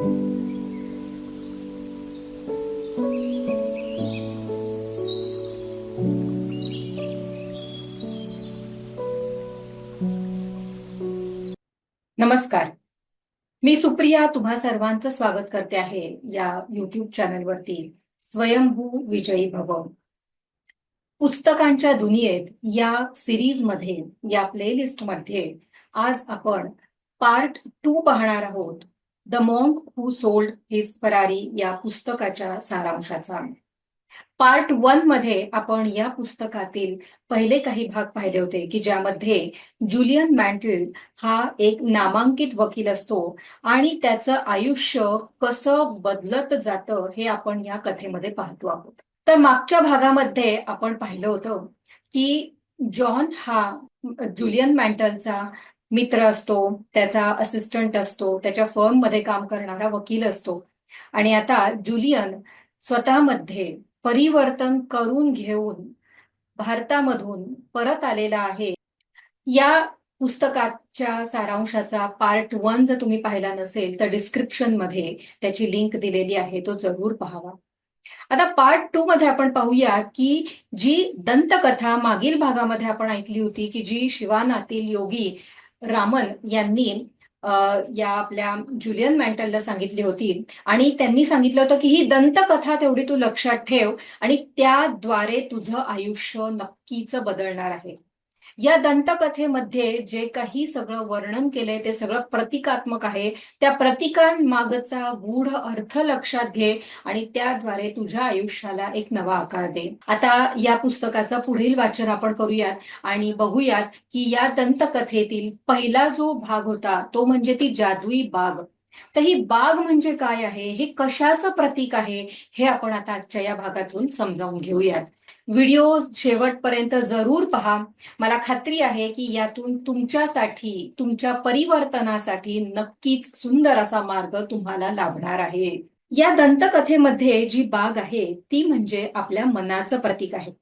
नमस्कार. मी सुप्रिया तुम्हा सर्वांचं स्वागत करते आहे या युट्यूब चॅनलवरती स्वयंभू विजयी भव. पुस्तकांच्या दुनियेत या सिरीजमध्ये या प्लेलिस्टमध्ये आज आपण पार्ट टू पाहणार आहोत. The monk who sold his Ferrari या पुस्तकाच्या सारांशाचा. पार्ट वनमध्ये आपण या पुस्तकातील पहिले काही भाग पाहिले होते की ज्यामध्ये जुलियन मॅन्टल हा एक नामांकित वकील असतो आणि त्याचं आयुष्य कसं बदलत जातं हे आपण या कथेमध्ये पाहतो आहोत. तर मागच्या भागामध्ये आपण पाहिलं होतं की जॉन हा जुलियन मॅन्टलचा मित्र असतो त्याचा असिस्टंट असतो त्याच्या फर्ममध्ये काम करणारा वकील असतो. आणि आता जुलियन स्वतःमध्ये परिवर्तन करून घेऊन भारतामधून परत आलेला आहे. या पुस्तकाच्या सारांशाचा पार्ट वन जर तुम्ही पाहिला नसेल तर डिस्क्रिप्शनमध्ये त्याची लिंक दिलेली आहे तो जरूर पाहावा. आता पार्ट टू मध्ये आपण पाहूया की जी दंतकथा मागील भागामध्ये आपण ऐकली होती की जी शिवानातील योगी रामन यांनी या आपल्या जुलियन मॅन्टलला सांगितली होती. आणि त्यांनी सांगितलं होतं की ही दंतकथा तेवढी तू लक्षात ठेव आणि त्याद्वारे तुझं आयुष्य नक्कीच बदलणार आहे. या दंतकथेमध्ये जे काही सगळं वर्णन केलंय ते सगळं प्रतिकात्मक आहे. त्या प्रतिकांमागचा गूढ अर्थ लक्षात घे आणि त्याद्वारे तुझ्या आयुष्याला एक नवा आकार दे. आता या पुस्तकाचं पुढील वाचन आपण करूयात आणि बघूयात की या दंतकथेतील पहिला जो भाग होता तो म्हणजे ती जादुई बाग. तर ही बाग म्हणजे काय आहे? हे कशाचं प्रतीक आहे? हे आपण आता आजच्या या भागातून समजावून घेऊयात. व्हिडिओ शेवटपर्यंत जरूर पहा. मला खात्री आहे की यातून तुमच्यासाठी तुमच्या परिवर्तनासाठी नक्कीच सुंदर असा मार्ग तुम्हाला लाभणार आहे. या दंतकथेमध्ये जी बाग आहे ती म्हणजे आपल्या मनाचं प्रतीक आहे.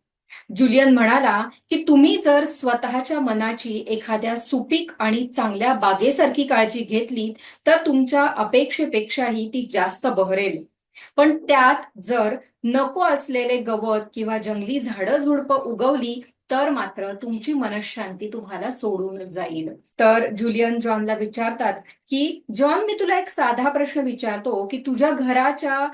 जुलियन म्हणाला की तुम्ही जर स्वतःच्या मनाची एखाद्या सुपीक आणि चांगल्या बागेसारखी काळजी घेतली तर तुमच्या अपेक्षेपेक्षाही ती जास्त बहरेल. पण त्यात जर नको असलेले गवत किंवा जंगली झाडं झुडपं उगवली तर मात्र तुमची मनशांती तुम्हाला सोडून जाईल. तर जुलियन जॉनला विचारतात की जॉन मी तुला एक साधा प्रश्न विचारतो की तुझ्या घराच्या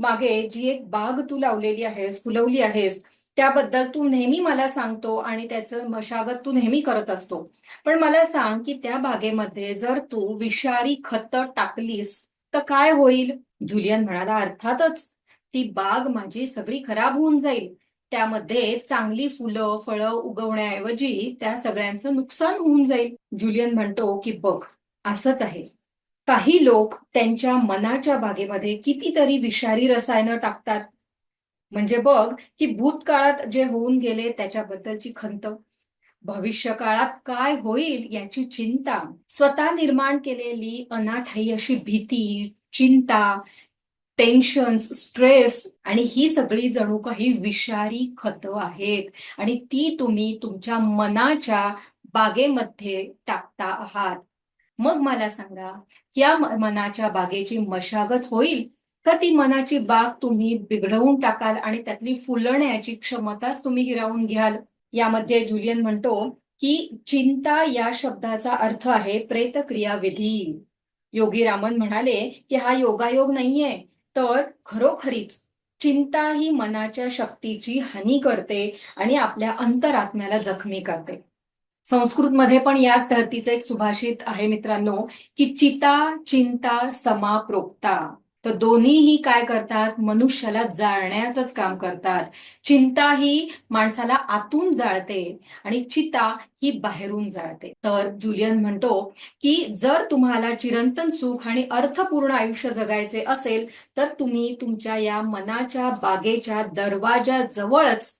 मागे जी एक बाग तू लावलेली आहेस फुलवली आहेस त्याबद्दल तू नेहमी मला सांगतो आणि त्याचं मशागत तू नेहमी करत असतो. पण मला सांग की त्या बागेमध्ये जर तू विषारी खत टाकलीस तर काय होईल? जुलियन म्हणाला अर्थातच ती बाग माझी सगळी खराब होऊन जाईल. त्यामध्ये चांगली फुलं फळं उगवण्याऐवजी त्या सगळ्यांचं नुकसान होऊन जाईल. जुलियन म्हणतो की बघ असंच आहे. काही लोक त्यांच्या मनाच्या बागेमध्ये कितीतरी विषारी रसायनं टाकतात. म्हणजे बघ की भूतकाळात जे होऊन गेले त्याच्याबद्दलची खंत. भविष्य काळात काय होईल याची चिंता. स्वतः निर्माण केलेली अनाठाई अशी भीती चिंता टेन्शन्स स्ट्रेस आणि ही सगळी जणू काही विषारी खत आहेत. आणि ती तुम्ही तुमच्या मनाच्या बागेमध्ये टाकता आहात. मग मला सांगा या मनाच्या बागेची मशागत होईल का ती मनाची बाग तुम्ही बिघडवून टाकाल आणि त्यातली फुलण्याची क्षमताच तुम्ही हिरावून घ्याल? यामध्ये जुलियन म्हणतो की चिंता या शब्दाचा अर्थ आहे प्रेतक्रिया विधी योगी रामन म्हणाले की हा योगायोग नाहीये तर खरोखरीच चिंता ही मनाच्या शक्तीची हानी करते आणि आपल्या अंतरात्म्याला जखमी करते. संस्कृतमध्ये पण याच धर्तीचं एक सुभाषित आहे मित्रांनो की चिता चिंता समाप्रोक्ता तर दोन्हीही काय करतात? मनुष्याला जाळण्याचंच काम करतात. चिंता ही माणसाला आतून जाळते आणि चिता ही बाहेरून जाळते. तर जुलियन म्हणतो की जर तुम्हाला चिरंतन सुख आणि अर्थपूर्ण आयुष्य जगायचे असेल तर तुम्ही तुमच्या या मनाच्या बागेच्या दरवाजा जवळच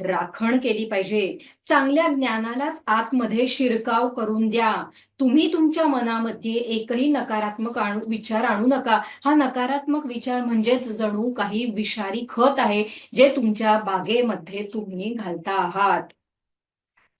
राखण केली पाहिजे. चांगल्या ज्ञानालाच आतमध्ये शिरकाव करून द्या. तुम्ही तुमच्या मनामध्ये एकही नकारात्मक विचार आणू नका. हा नकारात्मक विचार म्हणजेच जणू काही विषारी खत आहे जे तुमच्या बागेमध्ये तुम्ही घालता आहात.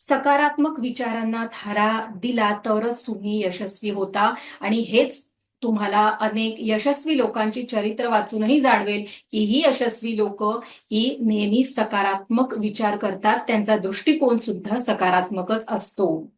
सकारात्मक विचारांना थारा दिला तरच तुम्ही यशस्वी होता. आणि हेच तुम्हाला अनेक यशस्वी लोकांची चरित्र वाचूनही जाणवेल की ही यशस्वी लोक ही नेहमी सकारात्मक विचार करतात. त्यांचा दृष्टिकोन सुद्धा सकारात्मकच असतो.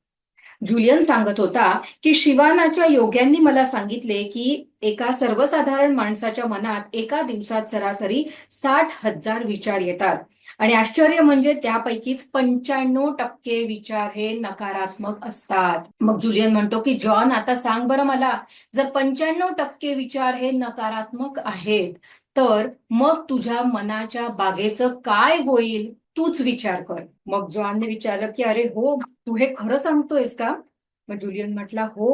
जुलियन सांगत होता की शिवानाच्या योग्यांनी मला सांगितले की एका सर्वसाधारण माणसाच्या मनात एका दिवसात सरासरी साठ हजार विचार येतात. आणि आश्चर्य म्हणजे त्यापैकीच पंच्याण्णव टक्के विचार हे नकारात्मक असतात. मग जुलियन म्हणतो की जॉन आता सांग बरं मला जर पंच्याण्णव टक्के विचार हे नकारात्मक आहेत तर मग तुझ्या मनाच्या बागेचं काय होईल? तूच विचार कर. मग जॉनने विचारलं की अरे हो तू हे खरं सांगतोयस का? मग जुलियन म्हटला हो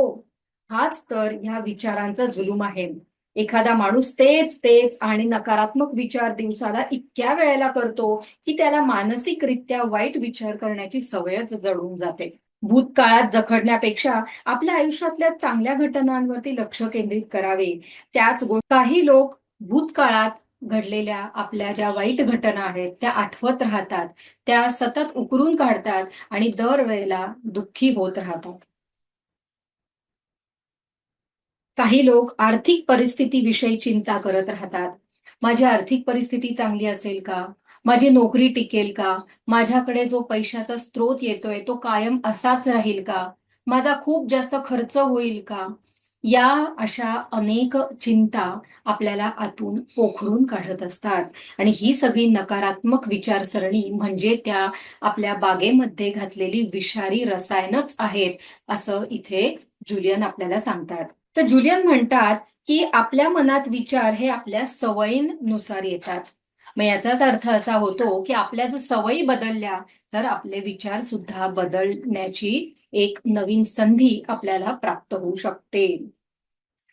हाच तर ह्या विचारांचा जुलूम आहे. एखादा माणूस तेच तेच आणि नकारात्मक विचार दिवसाला इतक्या वेळेला करतो की त्याला मानसिकरित्या वाईट विचार करण्याची सवयच जडून जाते. भूतकाळात जखडण्यापेक्षा आपल्या आयुष्यातल्या चांगल्या घटनांवरती लक्ष केंद्रित करावे. त्याच काही लोक भूतकाळात घडलेल्या आपल्या ज्या वाईट घटना आहेत त्या आठवत राहतात. त्या सतत उकरून काढतात आणि दरवेळेला दुःखी होत राहतात. काही लोक आर्थिक परिस्थितीविषयी चिंता करत राहतात. माझी आर्थिक परिस्थिती चांगली असेल का? माझी नोकरी टिकेल का? माझ्याकडे जो पैशाचा स्रोत येतोय तो कायम असाच राहील का? माझा खूप जास्त खर्च होईल का? या अशा अनेक चिंता आपल्याला आतून पोखरून काढत असतात. आणि ही सगळी नकारात्मक विचारसरणी म्हणजे त्या आपल्या बागेमध्ये घातलेली विषारी रसायनच आहेत असं इथे जुलियन आपल्याला सांगतात. तर जुलियन म्हणतात की आपल्या मनात विचार हे आपल्या सवयींनुसार येतात. मग याचाच अर्थ असा होतो की आपल्या जर सवयी बदलल्या तर आपले विचार सुद्धा बदलण्याची एक नवीन संधी आपल्याला प्राप्त होऊ शकते.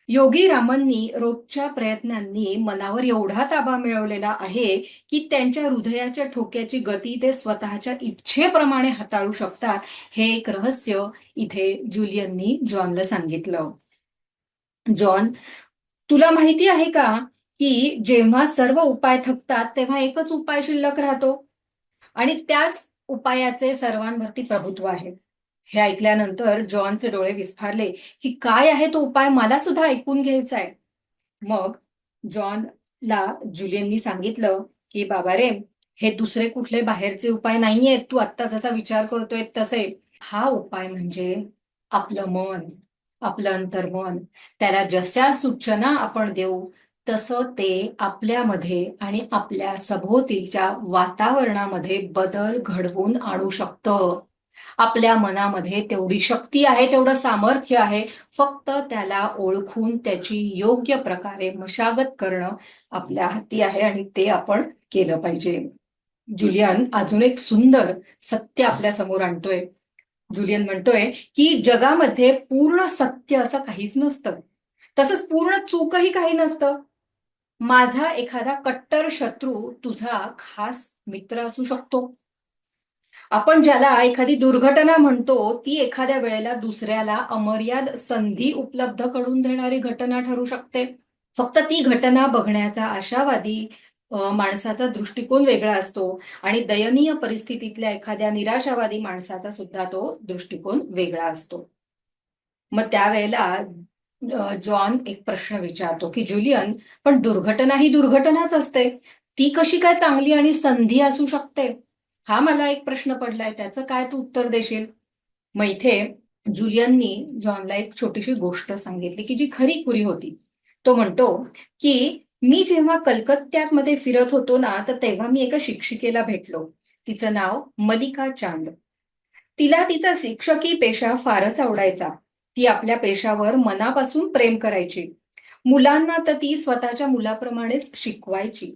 योगी रामांनी रोजच्या प्रयत्नांनी मनावर एवढा ताबा मिळवलेला आहे की त्यांच्या हृदयाच्या ठोक्याची गती ते स्वतःच्या इच्छेप्रमाणे हाताळू शकतात हे एक रहस्य इथे जुलियननी जॉनला सांगितलं. जॉन तुला माहिती आहे का की जेव्हा सर्व उपाय थकतात तेव्हा एकच उपाय शिल्लक राहतो? आणि त्याच उपायाचे सर्वांवरती प्रभुत्व आहे. हे ऐकल्यानंतर जॉनचे डोळे विस्फारले की काय आहे तो उपाय मला सुद्धा ऐकून घ्यायचा आहे. मग जॉनला जुलियननी सांगितलं की बाबा रे हे दुसरे कुठले बाहेरचे उपाय नाहीयेत. तू आत्ता जसा विचार करतोय तसे. हा उपाय म्हणजे आपलं मन. आपलं अंतर्मन. त्याला जशा सूचना आपण देऊ तसं ते आपल्यामध्ये आणि आपल्या सभोवतीच्या वातावरणामध्ये बदल घडवून आणू शकतं. आपल्या मनामध्ये तेवढी शक्ती आहे तेवढं सामर्थ्य आहे. फक्त त्याला ओळखून त्याची योग्य प्रकारे मशागत करणं आपल्या हाती आहे आणि ते आपण केलं पाहिजे. जुलियन अजून एक सुंदर सत्य आपल्यासमोर आणतोय. जुलियन म्हणतोय की जगामध्ये पूर्ण सत्य असं काहीच नसतं. तसंच पूर्ण चूकही काही नसतं. माझा एखादा कट्टर शत्रू तुझा खास मित्र असू शकतो. आपण ज्याला एखादी दुर्घटना म्हणतो ती एखाद्या वेळेला दुसऱ्याला अमर्याद संधी उपलब्ध करून देणारी घटना ठरू शकते. फक्त ती घटना बघण्याचा आशावादी माणसाचा दृष्टिकोन वेगळा असतो आणि दयनीय परिस्थितीतल्या एखाद्या निराशावादी माणसाचा सुद्धा तो दृष्टिकोन वेगळा असतो. मग त्यावेळेला जॉन एक प्रश्न विचारतो की जुलियन पण दुर्घटना ही दुर्घटनाच असते. ती कशी काय चांगली आणि संधी असू शकते? हा मला एक प्रश्न पडलाय. त्याचं काय तू उत्तर देशील? मग इथे जुलियननी जॉनला एक छोटीशी गोष्ट सांगितली की जी खरी खुरी होती. तो म्हणतो की मी जेव्हा कलकत्त्यात मध्ये फिरत होतो ना तर तेव्हा मी एका शिक्षिकेला भेटलो. तिचं नाव मलिका चांद. तिला तिचा शिक्षकी पेशा फारच आवडायचा. ती आपल्या पेशावर मनापासून प्रेम करायची. मुलांना तर ती स्वतःच्या मुलाप्रमाणेच शिकवायची.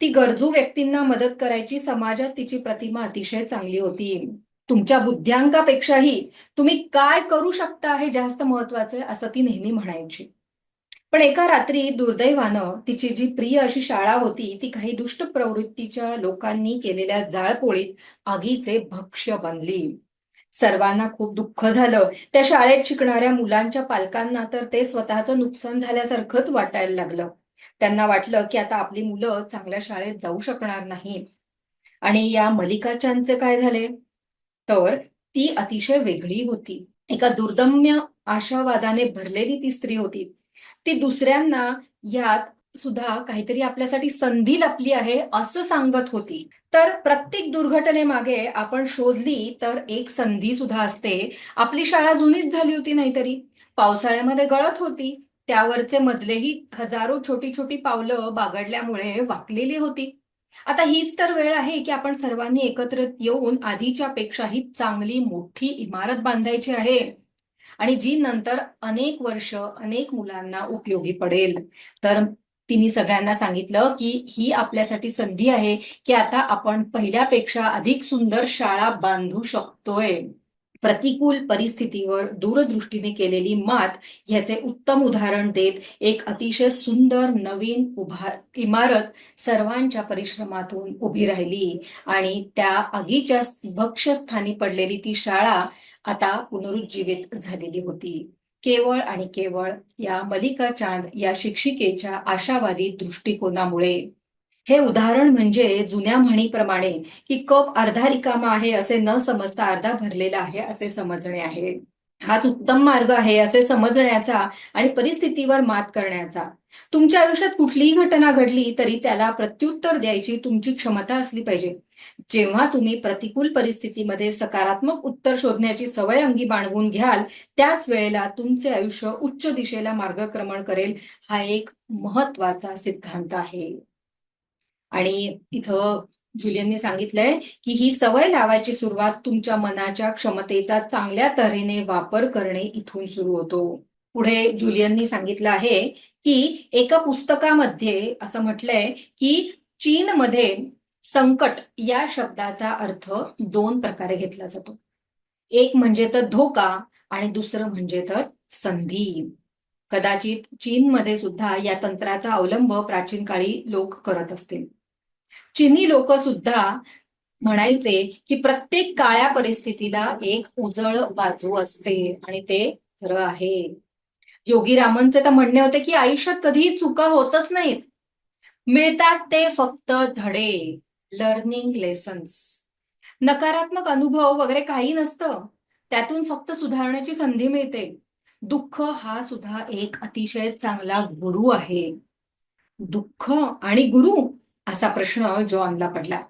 ती गरजू व्यक्तींना मदत करायची. समाजात तिची प्रतिमा अतिशय चांगली होती. तुमच्या बुद्ध्यांकापेक्षाही तुम्ही काय करू शकता हे जास्त महत्वाचं आहे असं ती नेहमी म्हणायची. पण एका रात्री दुर्दैवानं तिची जी प्रिय अशी शाळा होती ती काही दुष्ट प्रवृत्तीच्या लोकांनी केलेल्या जाळपोळीत आगीचे भक्ष्य बनली. सर्वांना खूप दुःख झालं. त्या शाळेत शिकणाऱ्या मुलांच्या पालकांना तर ते स्वतःचं नुकसान झाल्यासारखंच वाटायला लागलं. त्यांना वाटलं की आता आपली मुलं चांगल्या शाळेत जाऊ शकणार नाही. आणि या मलिकाचांचे काय झाले? तर ती अतिशय वेगळी होती. एका दुर्दम्य आशावादाने भरलेली ती स्त्री होती. ती दुसऱ्यांना यात सुद्धा काहीतरी आपल्यासाठी संधी लपली आहे असं सांगत होती. तर प्रत्येक दुर्घटनेमागे आपण शोधली तर एक संधी सुद्धा असते. आपली शाळा जुनीच झाली होती नाहीतरी. पावसाळ्यामध्ये गळत होती. त्यावरचे मजलेही हजारो छोटी छोटी पावलं बागडल्यामुळे वाकलेली होती. आता हीच तर वेळ आहे की आपण सर्वांनी एकत्र येऊन आधीच्या पेक्षाही चांगली मोठी इमारत बांधायची आहे. आणि जी नंतर अनेक वर्ष अनेक मुलांना उपयोगी पडेल. तर तिने सगळ्यांना सांगितलं की ही आपल्यासाठी संधी आहे की आता आपण पहिल्यापेक्षा अधिक सुंदर शाळा बांधू शकतोय. प्रतिकूल परिस्थितीवर दूरदृष्टीने केलेली मात ह्याचे उत्तम उदाहरण देत एक अतिशय सुंदर नवीन उभा इमारत सर्वांच्या परिश्रमातून उभी राहिली. आणि त्या आगीच्या भक्ष्यस्थानी पडलेली ती शाळा आता पुनरुज्जीवित झालेली होती. केवळ आणि केवळ या मलिका चांद या शिक्षिकेच्या आशावादी दृष्टिकोनामुळे. हे उदाहरण म्हणजे जुन्या म्हणीप्रमाणे की कप अर्धा रिकामा आहे असे न समजता अर्धा भरलेला आहे असे समजणे आहे. हाच उत्तम मार्ग आहे असे समजण्याचा आणि परिस्थितीवर मात करण्याचा. तुमच्या आयुष्यात कुठलीही घटना घडली तरी त्याला प्रत्युत्तर द्यायची तुमची क्षमता असली पाहिजे. जेव्हा तुम्ही प्रतिकूल परिस्थितीमध्ये सकारात्मक उत्तर शोधण्याची सवय अंगी बाणवून घ्याल त्याच वेळेला तुमचे आयुष्य उच्च दिशेला मार्गक्रमण करेल हा एक महत्त्वाचा सिद्धांत आहे. आणि इथं जुलियनने सांगितलंय की ही सवय लावायची सुरुवात तुमच्या मनाच्या क्षमतेचा चांगल्या तऱ्हेने वापर करणे इथून सुरू होतो. पुढे जुलियननी सांगितलं आहे की एका पुस्तकामध्ये असं म्हटलंय की चीनमध्ये संकट या शब्दाचा अर्थ दोन प्रकारे घेतला जातो. एक म्हणजे तर धोका आणि दुसरं म्हणजे तर संधी. कदाचित चीनमध्ये सुद्धा या तंत्राचा अवलंब प्राचीन काळी लोक करत असतील. चीनी लोक सुद्धा म्हणायचे की प्रत्येक काळ्या परिस्थितीला एक उजळ बाजू असते आणि ते खरं आहे. योगी रामनचे तर म्हणणे होते की आयुष्यात कधीही चुका होतच नाहीत. मिळतात ते फक्त धडे. लर्निंग लेसन्स नकारात्मक अनुभव वगैरे काही नसतं. त्यातून फक्त सुधारण्याची संधी मिळते. दुःख हा सुद्धा एक अतिशय चांगला गुरु आहे. दुःख आणि गुरु असा प्रश्न जॉनला पडला.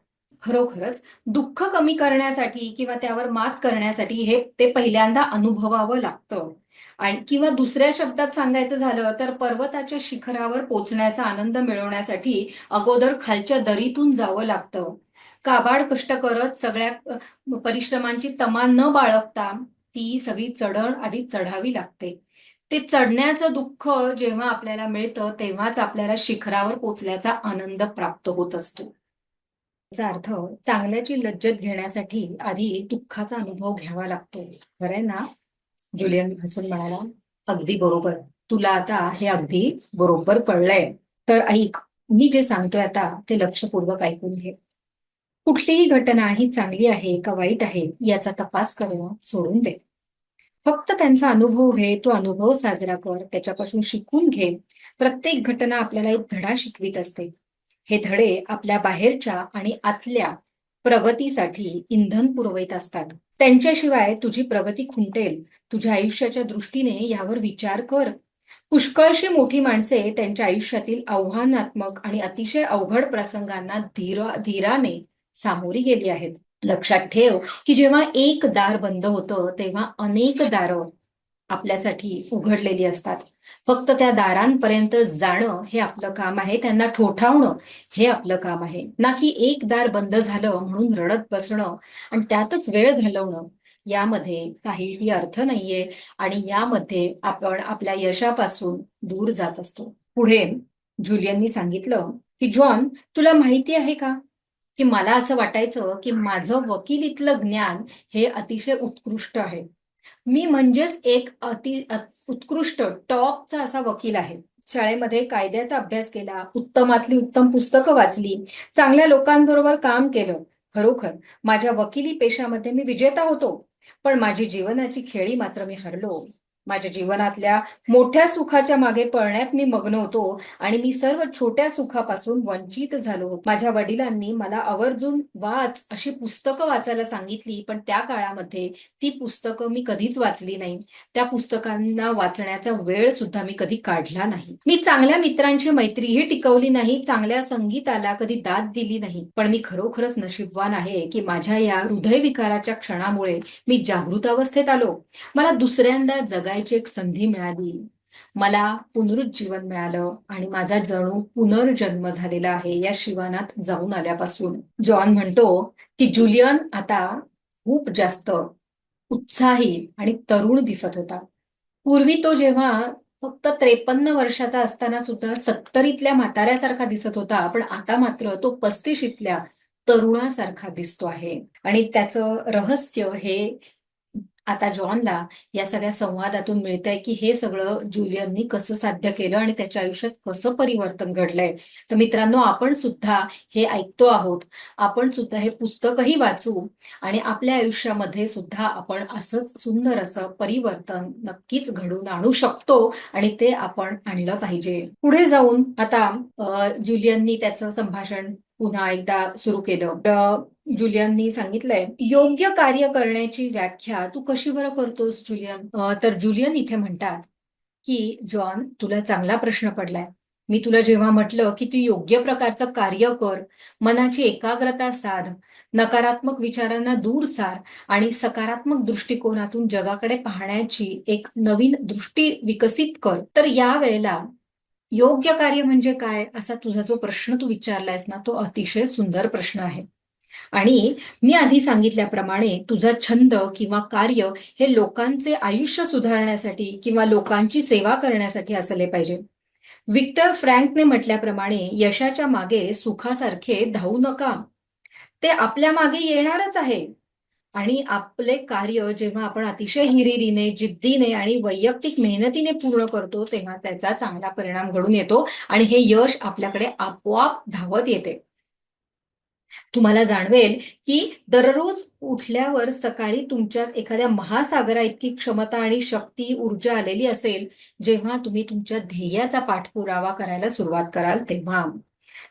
खरोखरच दुःख कमी करण्यासाठी किंवा त्यावर मात करण्यासाठी हे ते पहिल्यांदा अनुभवावं लागतं. आणि किंवा दुसऱ्या शब्दात सांगायचं झालं तर पर्वताच्या शिखरावर पोचण्याचा आनंद मिळवण्यासाठी अगोदर खालच्या दरीतून जावं लागतं. काबाड कष्ट करत सगळ्या परिश्रमांची तमा न बाळगता ती सगळी चढण आधी चढावी लागते. ते चढण्याचं दुःख जेव्हा आपल्याला मिळतं तेव्हाच आपल्याला शिखरावर पोचल्याचा आनंद प्राप्त होत असतो. याचा अर्थ चांगल्याची लज्जत घेण्यासाठी आधी दुःखाचा अनुभव घ्यावा लागतो. खरंय ना? जुलियन हसून म्हणाला अगदी बरोबर. तुला आता हे अगदी बरोबर कळलंय. तर ऐक मी जे सांगतोय आता ते लक्षपूर्वक ऐकून घे. कुठलीही घटना ही चांगली आहे का वाईट आहे याचा तपास करणं सोडून दे. फक्त त्यांचा अनुभव घे तो अनुभव साजरा कर त्याच्यापासून शिकून घे. प्रत्येक घटना आपल्याला एक धडा शिकवित असते. हे धडे आपल्या बाहेरच्या आणि आतल्या प्रगतीसाठी इंधन पुरवत असतात. त्यांच्याशिवाय तुझी प्रगती खुंटेल. तुझ्या आयुष्याच्या दृष्टीने यावर विचार कर. पुष्कळशी मोठी माणसे त्यांच्या आयुष्यातील आव्हानात्मक आणि अतिशय अवघड प्रसंगांना धीर धीराने सामोरी गेली आहेत. लक्षात ठेव की जेव्हा एक दार बंद होतं तेव्हा अनेक दारं आपल्यासाठी उघडलेली असतात. फक्त त्या दारांपर्यंत जाणं हे आपलं काम आहे त्यांना ठोठावणं हे आपलं काम आहे. ना की एक दार बंद झालं म्हणून रडत बसणं आणि त्यातच वेळ घालवणं यामध्ये काहीही अर्थ नाहीये आणि यामध्ये आपण आपल्या यशापासून दूर जात असतो. पुढे जुलियननी सांगितलं की जॉन तुला माहिती आहे का की मला असं वाटायचं की माझं वकिलीतलं ज्ञान हे अतिशय उत्कृष्ट आहे. मी म्हणजेच एक अति उत्कृष्ट टॉपचा असा वकील आहे. शाळेमध्ये कायद्याचा अभ्यास केला उत्तमातली उत्तम पुस्तकं वाचली चांगल्या लोकांबरोबर काम केलं. खरोखर माझ्या वकिली पेशामध्ये मी विजेता होतो. पण माझी जीवनाची खेळी मात्र मी हरलो. माझ्या जीवनातल्या मोठ्या सुखाच्या मागे पळण्यात मी मग्न होतो आणि मी सर्व छोट्या सुखापासून वंचित झालो होतो. माझ्या वडिलांनी मला आवर्जून वाच अशी पुस्तकं वाचायला सांगितली पण त्या काळामध्ये ती पुस्तकं मी कधीच वाचली नाही. त्या पुस्तकांना वाचण्याचा वेळ सुद्धा मी कधी काढला नाही. मी चांगल्या मित्रांची मैत्रीही टिकवली नाही चांगल्या संगीताला कधी दाद दिली नाही. पण मी खरोखरच नशीबवान आहे की माझ्या या हृदयविकाराच्या क्षणामुळे मी जागृत अवस्थेत आलो. मला दुसऱ्यांदा जगायची एक संधी मिळाली. मला पुनरुज्जीवन मिळालं आणि माझा जणू पुनर्जन्म झालेला आहे या शिवानात जाऊन आल्यापासून. जॉन म्हणतो की जुलियन आता खूप जास्त उत्साही आणि तरुण दिसत होता. पूर्वी तो जेव्हा फक्त त्रेपन्न वर्षाचा असताना सुद्धा सत्तरीतल्या म्हाताऱ्यासारखा दिसत होता पण आता मात्र तो पस्तीशीतल्या तरुणासारखा दिसतो आहे. आणि त्याचं रहस्य हे आता जॉनला या सगळ्या संवादातून मिळतंय की हे सगळं जुलियननी कसं साध्य केलं आणि त्याच्या आयुष्यात कसं परिवर्तन घडलंय. तर मित्रांनो आपण सुद्धा हे ऐकतो आहोत. आपण सुद्धा हे पुस्तकही वाचू आणि आपल्या आयुष्यामध्ये सुद्धा आपण असंच सुंदर असं परिवर्तन नक्कीच घडून आणू शकतो आणि ते आपण आणलं पाहिजे. पुढे जाऊन आता जुलियननी त्याचं संभाषण पुन्हा एकदा सुरू केलं. जुलियननी सांगितलंय योग्य कार्य करण्याची व्याख्या तू कशी बरं करतोस जुलियन? तर जुलियन इथे म्हणतात की जॉन तुला चांगला प्रश्न पडलाय. मी तुला जेव्हा म्हटलं की तू योग्य प्रकारचं कार्य कर मनाची एकाग्रता साध नकारात्मक विचारांना दूर सार आणि सकारात्मक दृष्टिकोनातून जगाकडे पाहण्याची एक नवीन दृष्टी विकसित कर. तर या वेळेला योग्य कार्य म्हणजे काय? असा तुझा जो प्रश्न तू विचारलायस ना तो अतिशय सुंदर प्रश्न आहे. आणि मी आधी सांगितल्याप्रमाणे तुझा छंद किंवा कार्य हे लोकांचे आयुष्य सुधारण्यासाठी किंवा लोकांची सेवा करण्यासाठी असले पाहिजे. विक्टर फ्रँकने म्हटल्याप्रमाणे यशाच्या मागे सुखासारखे धावू नका. ते आपल्या मागे येणारच आहे. आणि आपले कार्य जेव्हा आपण अतिशय हिरिरीने जिद्दीने आणि वैयक्तिक मेहनतीने पूर्ण करतो तेव्हा त्याचा चांगला परिणाम घडून येतो आणि हे यश आपल्याकडे आपोआप धावत येते. तुम्हाला जाणवेल की दररोज उठल्यावर सकाळी तुमच्यात एखाद्या महासागरा इतकी क्षमता आणि शक्ती ऊर्जा आलेली असेल जेव्हा तुम्ही तुमच्या ध्येयाचा पाठपुरावा करायला सुरुवात कराल तेव्हा.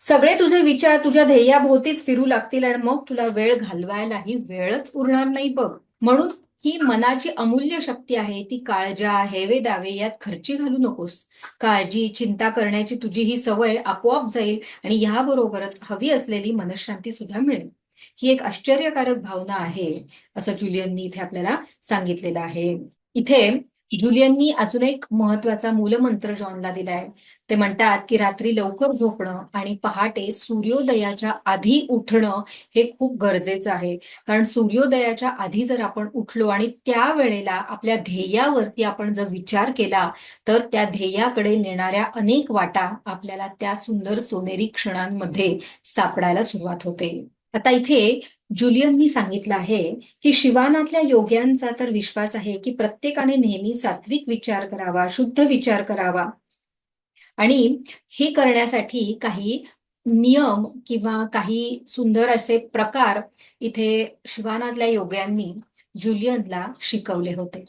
सगळे तुझे विचार तुझ्या ध्येयाभोवतीच फिरू लागतील आणि मग तुला वेळ घालवायलाही वेळच उरणार नाही बघ. म्हणून ही मनाची अमूल्य शक्ती आहे ती काळजा हेवे दावे यात खर्ची घालू नकोस. काळजी चिंता करण्याची तुझी ही सवय आपोआप जाईल आणि याबरोबरच हवी असलेली मनशांती सुद्धा मिळेल. ही एक आश्चर्यकारक भावना आहे असं जुलियननी इथे आपल्याला सांगितलेलं आहे. इथे जुलियननी अजून एक महत्त्वाचा मूलमंत्र जॉनला दिलाय. ते म्हणतात की रात्री लवकर झोपणं आणि पहाटे सूर्योदयाच्या आधी उठणं हे खूप गरजेचं आहे. कारण सूर्योदयाच्या आधी जर आपण उठलो आणि त्या वेळेला आपल्या ध्येयावरती आपण जर विचार केला तर त्या ध्येयाकडे नेणाऱ्या अनेक वाटा आपल्याला त्या सुंदर सोनेरी क्षणांमध्ये सापडायला सुरुवात होते. आता इथे जुलियननी सांगितलं आहे की शिवानातल्या योग्यांचा तर विश्वास आहे की प्रत्येकाने नेहमी सात्विक विचार करावा शुद्ध विचार करावा. आणि हे करण्यासाठी काही नियम किंवा काही सुंदर असे प्रकार इथे शिवानातल्या योग्यांनी जुलियनला शिकवले होते.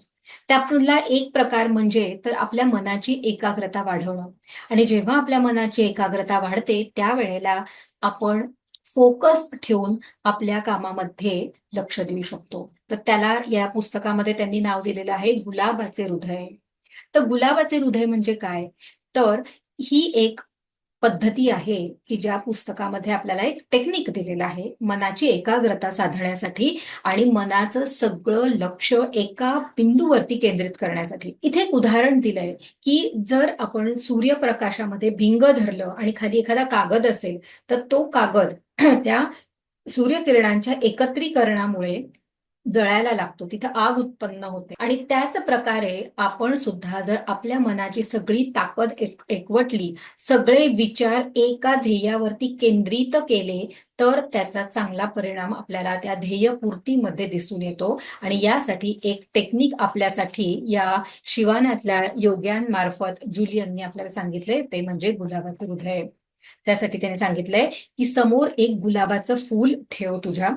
त्यातला एक प्रकार म्हणजे तर आपल्या मनाची एकाग्रता वाढवणं. आणि जेव्हा आपल्या मनाची एकाग्रता वाढते त्यावेळेला आपण फोकस ठेवून आपल्या कामामध्ये लक्ष देऊ शकतो. तर त्याला या पुस्तकामध्ये त्यांनी नाव दिलेलं आहे गुलाबाचे हृदय. तर गुलाबाचे हृदय म्हणजे काय? तर ही एक पद्धती आहे की ज्या पुस्तकामध्ये आपल्याला एक टेक्निक दिलेलं आहे मनाची एकाग्रता साधण्यासाठी आणि मनाचं सगळं लक्ष एका बिंदूवरती केंद्रित करण्यासाठी. इथे एक उदाहरण दिलंय की जर आपण सूर्यप्रकाशामध्ये भिंग धरलं आणि खाली एखादा कागद असेल तर तो कागद त्या सूर्यकिरणांच्या एकत्रीकरणामुळे जळायला लागतो. तिथं आग उत्पन्न होते. आणि त्याच प्रकारे आपण सुद्धा जर आपल्या मनाची सगळी ताकद एक एकवटली सगळे विचार एका ध्येयावरती केंद्रित केले तर त्याचा चांगला परिणाम आपल्याला त्या ध्येयपूर्तीमध्ये दिसून येतो. आणि यासाठी एक टेक्निक आपल्यासाठी या शिवानातल्या योग्यांमार्फत जुलियनने आपल्याला सांगितले ते म्हणजे गुलाबाचं हृदय. त्यासाठी त्याने सांगितलंय की समोर एक गुलाबाचं फूल ठेव तुझ्या.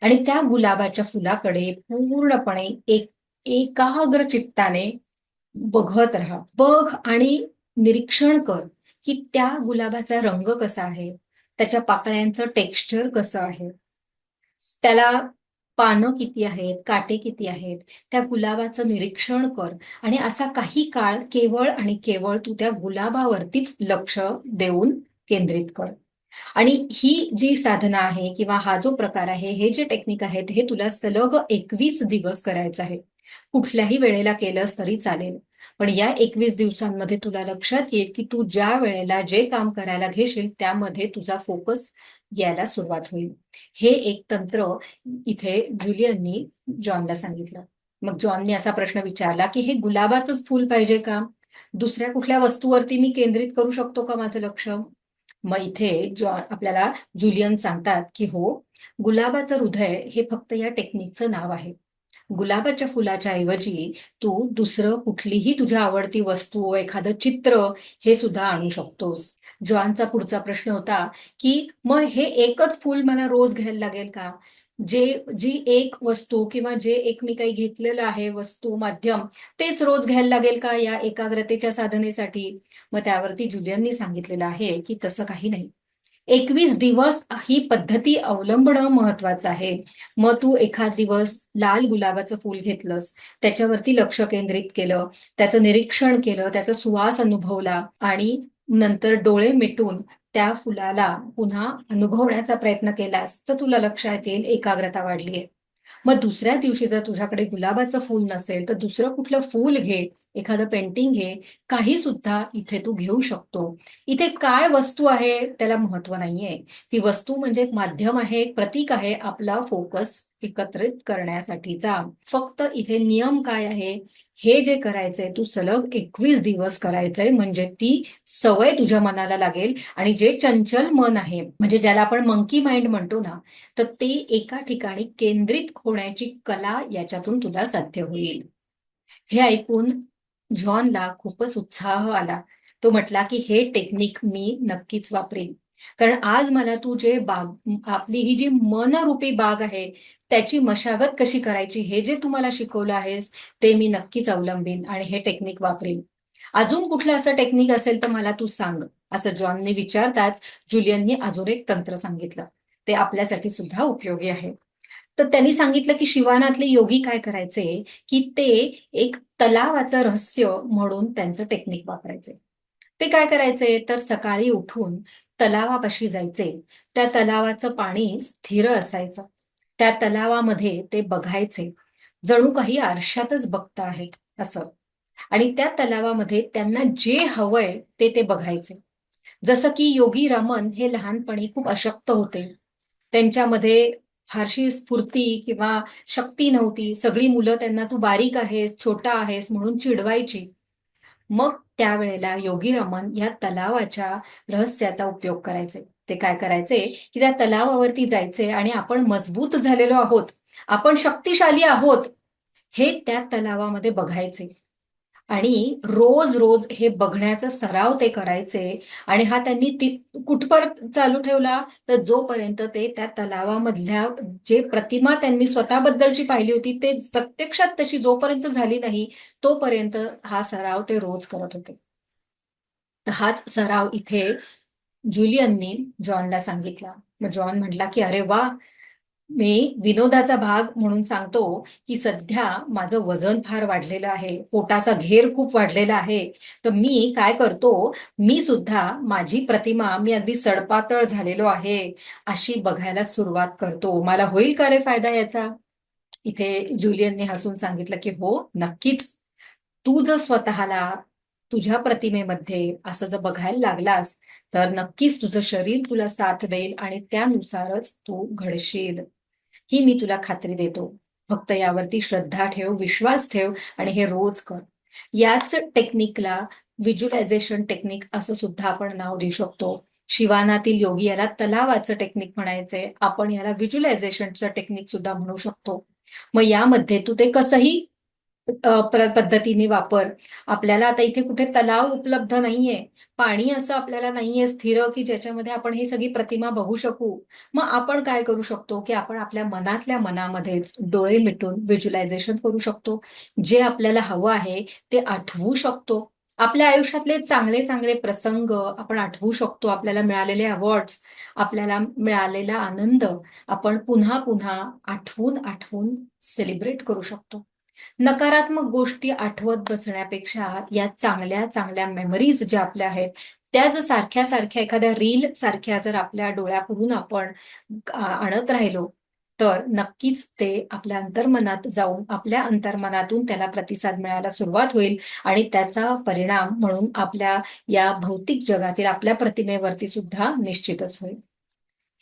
आणि त्या गुलाबाच्या फुलाकडे पूर्णपणे एक एकाग्र चित्ताने बघत राहा. बघ आणि निरीक्षण कर की त्या गुलाबाचा रंग कसा आहे त्याच्या पाकळ्यांचं टेक्स्चर कसं आहे. त्याला पानं किती आहेत काटे किती आहेत त्या गुलाबाचं निरीक्षण कर. आणि असा काही काळ केवळ आणि केवळ तू त्या गुलाबावरतीच लक्ष देऊन केंद्रित कर. आणि ही जी साधना आहे किंवा हा जो प्रकार आहे हे जे टेक्निक आहेत हे तुला सलग एकवीस दिवस करायचं आहे. कुठल्याही वेळेला केलंस तरी चालेल. पण या एकवीस दिवसांमध्ये तुला लक्षात येईल की तू ज्या वेळेला जे काम करायला घेशील त्यामध्ये तुझा फोकस यायला सुरुवात होईल. हे एक तंत्र इथे जुलियननी जॉनला सांगितलं. मग जॉनने असा प्रश्न विचारला की हे गुलाबाचंच फूल पाहिजे का? दुसऱ्या कुठल्या वस्तूवरती मी केंद्रित करू शकतो का माझं लक्ष? मग इथे जॉन आपल्याला जुलियन सांगतात की हो गुलाबाचं हृदय हे फक्त या टेक्निकचं नाव आहे. गुलाबाच्या फुलाच्या ऐवजी तू दुसरं कुठलीही तुझ्या आवडती वस्तू एखादं चित्र हे सुद्धा आणू शकतोस. जॉनचा पुढचा प्रश्न होता की मग हे एकच फूल मला रोज घ्यायला लागेल का? जे जी एक वस्तू किंवा जे एक मी काही घेतलेलं आहे वस्तू माध्यम तेच रोज घ्यायला लागेल का या एकाग्रतेच्या साधनेसाठी? मग त्यावरती जुलियननी सांगितलेलं आहे की तसं काही नाही. एकवीस दिवस ही पद्धती अवलंबणं महत्वाचं आहे. मग तू एखाद दिवस लाल गुलाबाचं फूल घेतलंस त्याच्यावरती लक्ष केंद्रित केलं त्याचं निरीक्षण केलं त्याचा सुवास अनुभवला आणि नंतर डोळे मिटून त्या फुलाला पुन्हा अनुभवण्याचा प्रयत्न केलास तर तुला लक्षात येईल एकाग्रता वाढलीये. मग दुसऱ्या दिवशी जर तुझ्याकडे गुलाबाचं फूल नसेल तर दुसरं कुठलं फूल घे एखादं पेंटिंग घे काही सुद्धा इथे तू घेऊ शकतो. इथे काय वस्तू आहे त्याला महत्त्व नाहीये. ती वस्तू म्हणजे एक माध्यम आहे एक प्रतीक आहे आपला फोकस एकत्रित करण्यासाठीचा. फक्त इथे नियम काय आहे? हे जे करायचंय तू सलग एकवीस दिवस करायचंय म्हणजे ती सवय तुझ्या मनाला लागेल. आणि जे चंचल मन आहे म्हणजे ज्याला आपण मंकी माइंड म्हणतो ना तर ते एका ठिकाणी केंद्रित होण्याची कला याच्यातून तुला साध्य होईल. हे ऐकून जॉनला खूपच उत्साह आला. तो म्हटला की हे टेक्निक मी नक्कीच वापरेन. कारण आज मला तू जे बाग आपली ही जी मनरूपी बाग आहे त्याची मशागत कशी करायची हे जे तू मला शिकवलं आहेस ते मी नक्कीच अवलंबीन आणि हे टेक्निक वापरेन. अजून कुठलं असं टेक्निक असेल तर मला तू सांग. असं जॉनने विचारताच जुलियनने अजून एक तंत्र सांगितलं. ते आपल्यासाठी सुद्धा उपयोगी आहे. तर त्यांनी सांगितलं की शिवानातले योगी काय करायचे की ते एक तलावाचं रहस्य म्हणून त्यांचं टेक्निक वापरायचे. ते काय करायचे तर सकाळी उठून तलावापाशी जायचे. त्या तलावाचं पाणी स्थिर असायचं. त्या तलावामध्ये ते बघायचे. जणू काही आरशातच बघत आहे असं. आणि त्या तलावामध्ये त्यांना जे हवंय ते ते बघायचे. जसं की योगी रमन हे लहानपणी खूप अशक्त होते. त्यांच्यामध्ये फारशी स्फूर्ती किंवा शक्ती नव्हती. सगळी मुलं त्यांना तू बारीक आहेस छोटा आहेस म्हणून चिडवायची. मग त्यावेळेला योगी रमन या तलावाच्या रहस्याचा उपयोग करायचे. ते काय करायचे? की त्या तलावावरती जायचे आणि आपण मजबूत झालेलो आहोत. आपण शक्तिशाली आहोत. हे त्या तलावामध्ये बघायचे. आणि रोज रोज हे बघण्याचा सराव ते करायचे आणि हा त्यांनी ती कुठपर्यंत चालू ठेवला तर जोपर्यंत ते त्या तलावामधल्या जे प्रतिमा त्यांनी स्वतःबद्दलची पाहिली होती ते प्रत्यक्षात तशी जोपर्यंत झाली नाही तोपर्यंत हा सराव ते रोज करत होते. हाच सराव इथे जुलियननी जॉनला सांगितला. मग जॉन म्हटला की अरे वा! मी विनोदाचा भाग म्हणून सांगतो की सध्या माझं वजन फार वाढलेलं आहे पोटाचा घेर खूप वाढलेला आहे. तर मी काय करतो मी सुद्धा माझी प्रतिमा मी अगदी सडपातळ झालेलो आहे अशी बघायला सुरुवात करतो. मला होईल का रे फायदा याचा? इथे जुलियनने हसून सांगितलं की हो नक्कीच. तू जर स्वतःला तुझ्या प्रतिमेमध्ये असं जर बघायला लागलास तर नक्कीच तुझं शरीर तुला साथ देईल आणि त्यानुसारच तू घडशील. ही मी तुला खात्री देतो. फक्त यावरती श्रद्धा ठेव विश्वास ठेव आणि हे रोज कर. याच टेक्निकला व्हिज्युलायझेशन टेक्निक असं सुद्धा आपण नाव देऊ शकतो. शिवानातील योगी याला तलावाचं टेक्निक म्हणायचंय आपण याला व्हिज्युलायझेशनचं टेक्निक सुद्धा म्हणू शकतो. मग यामध्ये तू ते कसंही पद्धतीने वापर. आपल्याला आता इथे कुठे तलाव उपलब्ध नाहीये. पाणी असं आपल्याला नाहीये स्थिर की ज्याच्यामध्ये आपण ही सगळी प्रतिमा बघू शकू. मग आपण काय करू शकतो की आपण आपल्या मनातल्या मनामध्येच डोळे मिटून व्हिज्युलायझेशन करू शकतो. जे आपल्याला हवं आहे ते आठवू शकतो. आपल्या आयुष्यातले चांगले चांगले प्रसंग आपण आठवू शकतो. आपल्याला मिळालेले अवॉर्ड्स आपल्याला मिळालेला आनंद आपण पुन्हा पुन्हा आठवून आठवून सेलिब्रेट करू शकतो. नकारात्मक गोष्टी आठवत बसण्यापेक्षा या चांगल्या चांगल्या मेमरीज ज्या आपल्या आहेत त्या जर सारख्या सारख्या एखाद्या रील सारख्या जर आपल्या डोळ्यापुढून आपण आणत राहिलो तर नक्कीच ते आपल्या अंतर्मनात जाऊन आपल्या अंतर्मनातून त्याला प्रतिसाद मिळायला सुरुवात होईल आणि त्याचा परिणाम म्हणून आपल्या या भौतिक जगातील आपल्या प्रतिमेवरती सुद्धा निश्चितच होईल.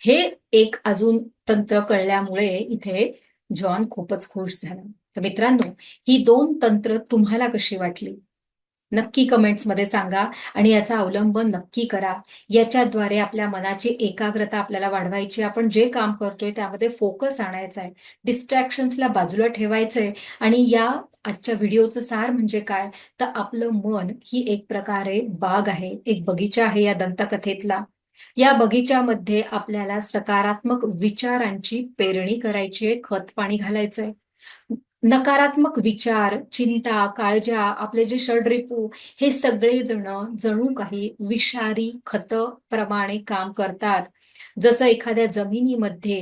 हे एक अजून तंत्र कळल्यामुळे इथे जॉन खूपच खुश झाला. तर मित्रांनो ही दोन तंत्र तुम्हाला कशी वाटली? नक्की कमेंट्समध्ये सांगा आणि याचा अवलंब नक्की करा. याच्याद्वारे आपल्या मनाची एकाग्रता आपल्याला वाढवायची आपण जे काम करतोय त्यामध्ये फोकस आणायचा आहे डिस्ट्रॅक्शन्सला बाजूला ठेवायचंय. आणि या आजच्या व्हिडिओचं सार म्हणजे काय? तर आपलं मन ही एक प्रकारे बाग आहे. एक बगीचा आहे या दंतकथेतला. या बगीच्यामध्ये आपल्याला सकारात्मक विचारांची पेरणी करायची आहे. खत पाणी घालायचंय. नकारात्मक विचार चिंता काळजा आपले जे षडरिपू हे सगळेजण जणू काही विषारी खत प्रमाणे काम करतात. जसं एखाद्या जमिनीमध्ये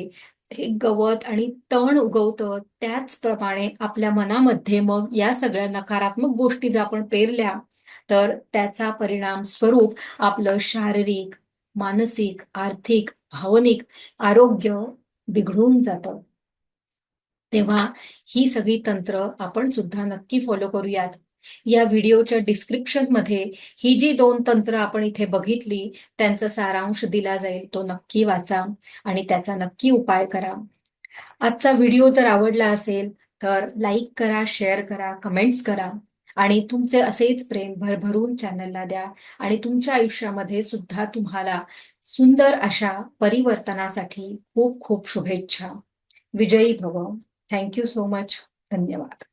हे गवत आणि तण उगवतं त्याचप्रमाणे आपल्या मनामध्ये मग या सगळ्या नकारात्मक गोष्टी जर आपण पेरल्या तर त्याचा परिणाम स्वरूप आपलं शारीरिक मानसिक आर्थिक भावनिक आरोग्य बिघडून जातं. तेव्हा ही सगळी तंत्र आपण सुद्धा नक्की फॉलो करूयात. या व्हिडिओच्या डिस्क्रिप्शनमध्ये ही जी दोन तंत्र आपण इथे बघितली त्यांचा सारांश दिला जाईल तो नक्की वाचा आणि त्याचा नक्की उपाय करा. आजचा व्हिडिओ जर आवडला असेल तर लाईक करा शेअर करा कमेंट्स करा आणि तुमचे असेच प्रेम भरभरून चॅनलला द्या आणि तुमच्या आयुष्यामध्ये सुद्धा तुम्हाला सुंदर अशा परिवर्तनासाठी खूप खूप शुभेच्छा. विजयी भव. थँक्यू सो मच धन्यवाद.